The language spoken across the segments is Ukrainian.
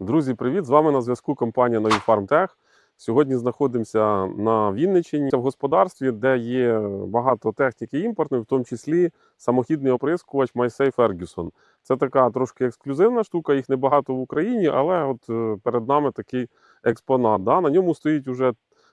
Друзі, привіт! З вами на зв'язку компанія Нові Фармтех. Сьогодні знаходимося на Вінниччині в господарстві, де є багато техніки імпортної, в тому числі самохідний оприскувач MySafe Ferguson. Це така трошки ексклюзивна штука, їх небагато в Україні, але от е, перед нами такий експонат. Да? На ньому стоїть уже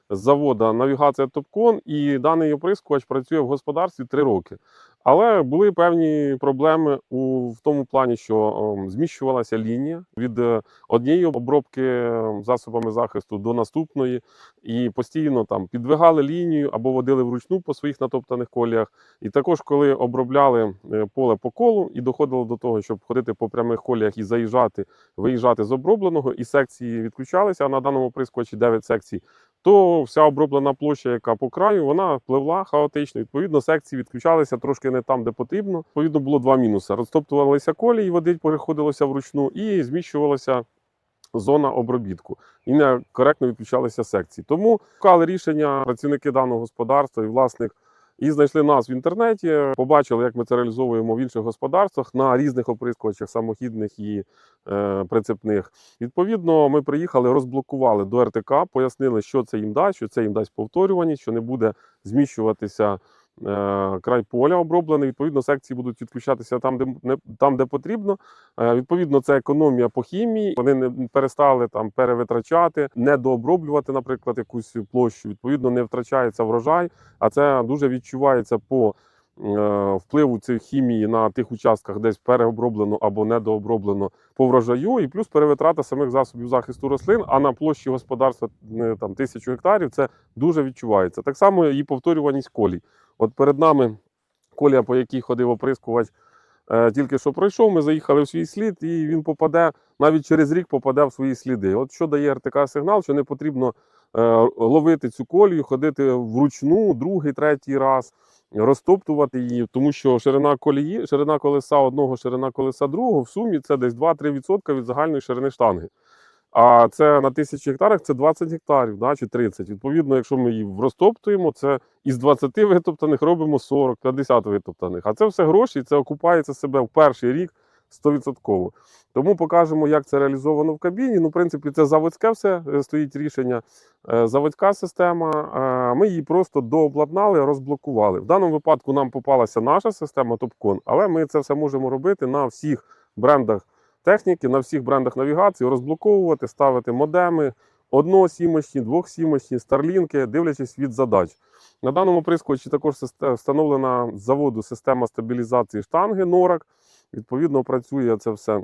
з завода навігація Топкон, і даний оприскувач працює в господарстві 3 роки. Але були певні проблеми у в тому плані, що ем, зміщувалася лінія від е, однієї обробки ем, засобами захисту до наступної, і постійно там підвигали лінію або водили вручну по своїх натоптаних коліях. І також, коли обробляли е, поле по колу і доходило до того, щоб ходити по прямих коліях і заїжджати, виїжджати з обробленого, і секції відключалися. А на даному прискочі 9 секцій. То вся оброблена площа, яка по краю, вона пливла хаотично. Відповідно, секції відключалися трошки не там, де потрібно. Відповідно, було два мінуси: розтоптувалися колії, води переходилося вручну, і зміщувалася зона обробітку. І некоректно відключалися секції. Тому шукали рішення працівники даного господарства і власник. І знайшли нас в інтернеті, побачили, як ми це реалізовуємо в інших господарствах на різних оприскувачах, самохідних і е, прицепних. Відповідно, ми приїхали, розблокували до РТК, пояснили, що це їм дасть, що це їм дасть повторюваність, що не буде зміщуватися край поля оброблений. Відповідно, секції будуть відключатися там, де не там, де потрібно. Е, відповідно, це економія по хімії. Вони не перестали там перевитрачати, не дооброблювати, наприклад, якусь площу. Відповідно, не втрачається врожай, а це дуже відчувається по е, впливу цієї хімії на тих участках, десь переоброблено або недооброблено по врожаю, і плюс перевитрата самих засобів захисту рослин. А на площі господарства не, там тисячу гектарів це дуже відчувається. Так само і повторюваність колій. От перед нами колія, по якій ходив оприскувач, е, тільки що пройшов. Ми заїхали в свій слід, і він попаде навіть через рік попаде в свої сліди. От що дає РТК сигнал, що не потрібно е, ловити цю колію, ходити вручну, другий, третій раз, розтоптувати її, тому що ширина колії, ширина колеса одного, ширина колеса другого в сумі це десь 2-3% від загальної ширини штанги. А це на тисячі гектарах це 20 гектарів, да, чи 30. Відповідно, якщо ми її розтоптуємо, це із 20 витоптаних робимо 40-50 витоптаних. А це все гроші, і це окупається себе в перший рік 100%. Тому покажемо, як це реалізовано в кабіні. Ну, в принципі, це заводське все е, стоїть рішення. Е, Заводська система. Е, Ми її просто дообладнали, розблокували. В даному випадку нам попалася наша система Topcon, але ми це все можемо робити на всіх брендах техніки, на всіх брендах навігації, розблоковувати, ставити модеми, односімочні, двохсімочні, старлінки, дивлячись від задач. На даному прискочі також встановлена з заводу система стабілізації штанги NORAC. Відповідно, працює це все. е,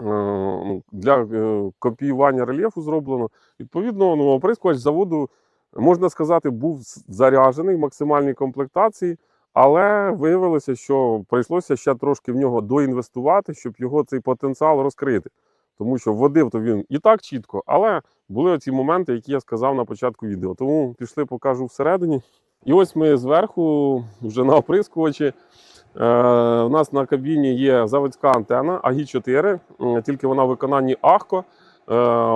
ну, Для е, копіювання рельєфу зроблено. Відповідно, ну, оприскувач заводу, можна сказати, був заряджений в максимальній комплектації, але виявилося, що прийшлося ще трошки в нього доінвестувати, щоб його цей потенціал розкрити. Тому що водив то він і так чітко, але були оці моменти, які я сказав на початку відео. Тому пішли, покажу всередині. І ось ми зверху, вже на оприскувачі. Е, у нас на кабіні є заводська антена AGI-4, тільки вона в виконанні Ахко. Е,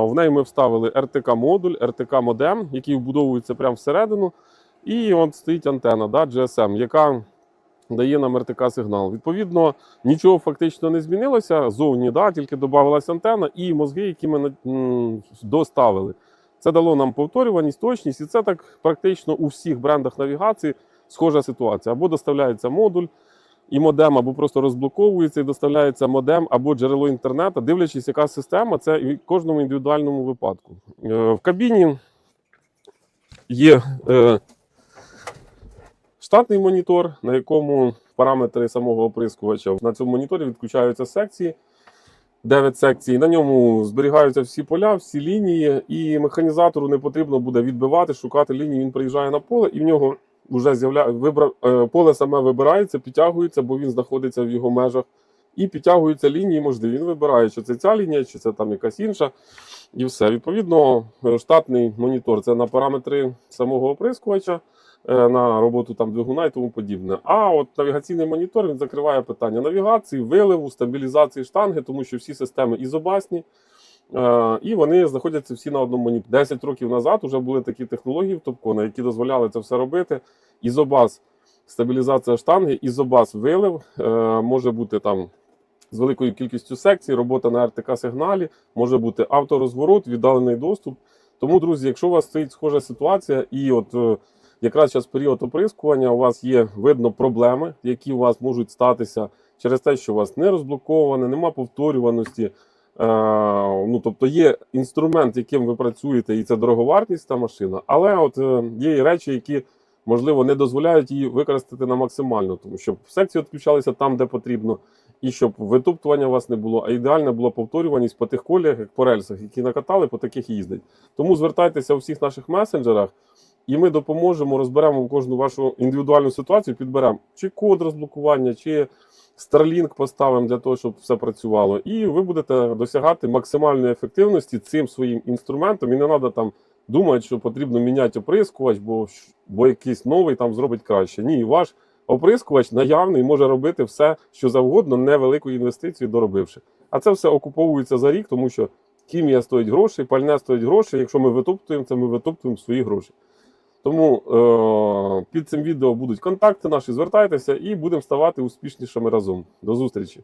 в неї ми вставили РТК-модуль, РТК-модем, який вбудовується прямо всередину. І от стоїть антена да, GSM, яка дає нам РТК-сигнал. Відповідно, нічого фактично не змінилося. Зовні да, тільки додавалася антена і мозги, які ми доставили. Це дало нам повторюваність, точність, і це так практично у всіх брендах навігації схожа ситуація. Або доставляється модуль і модем, або просто розблоковується і доставляється модем або джерело інтернету, дивлячись, яка система, це в кожному індивідуальному випадку. Е, В кабіні є е, штатний монітор, на якому параметри самого оприскувача. На цьому моніторі відключаються секції. 9 секцій. На ньому зберігаються всі поля, всі лінії, і механізатору не потрібно буде відбивати, шукати лінії. Він приїжджає на поле, і в нього вже з'являє вибра... е, поле саме вибирається, підтягується, бо він знаходиться в його межах. І підтягуються лінії можливі. Він вибирає, чи це ця лінія, чи це там якась інша. І все. Відповідно, штатний монітор це на параметри самого оприскувача, е, на роботу там двигуна і тому подібне. А от навігаційний монітор він закриває питання навігації, виливу, стабілізації штанги, тому що всі системи ізобасні. Е, І вони знаходяться всі на одному моніторі. 10 років назад вже були такі технології в Топкона, які дозволяли це все робити. Ізобас стабілізація штанги, ізобас вилив, е, може бути там з великою кількістю секцій, робота на РТК сигналі, може бути авторозворот, віддалений доступ. Тому, друзі, якщо у вас стоїть схожа ситуація, і от е, якраз час період оприскування, у вас є видно проблеми, які у вас можуть статися через те, що у вас не розблоковане, нема повторюваності. Е, ну, тобто є інструмент, яким ви працюєте, і це дороговартість та машина. Але от е, є і речі, які можливо не дозволяють її використати на максимально, тому щоб секції відключалися там, де потрібно, і щоб витоптування у вас не було, а ідеальна була повторюваність по тих коліях, як по рельсах, які накатали, по таких їздить. Тому звертайтеся у всіх наших месенджерах, і ми допоможемо, розберемо кожну вашу індивідуальну ситуацію, підберемо чи код розблокування, чи Starlink поставимо для того, щоб все працювало. І ви будете досягати максимальної ефективності цим своїм інструментом. І не треба там думати, що потрібно міняти оприскувач, бо, бо якийсь новий там зробить краще. Ні, ваш оприскувач наявний може робити все, що завгодно, невелику інвестицію доробивши. А це все окуповується за рік, тому що хімія стоїть гроші, пальне стоїть гроші. Якщо ми витоптуємо це, ми витоптуємо свої гроші. Тому е- під цим відео будуть контакти наші, звертайтеся і будемо ставати успішнішими разом. До зустрічі!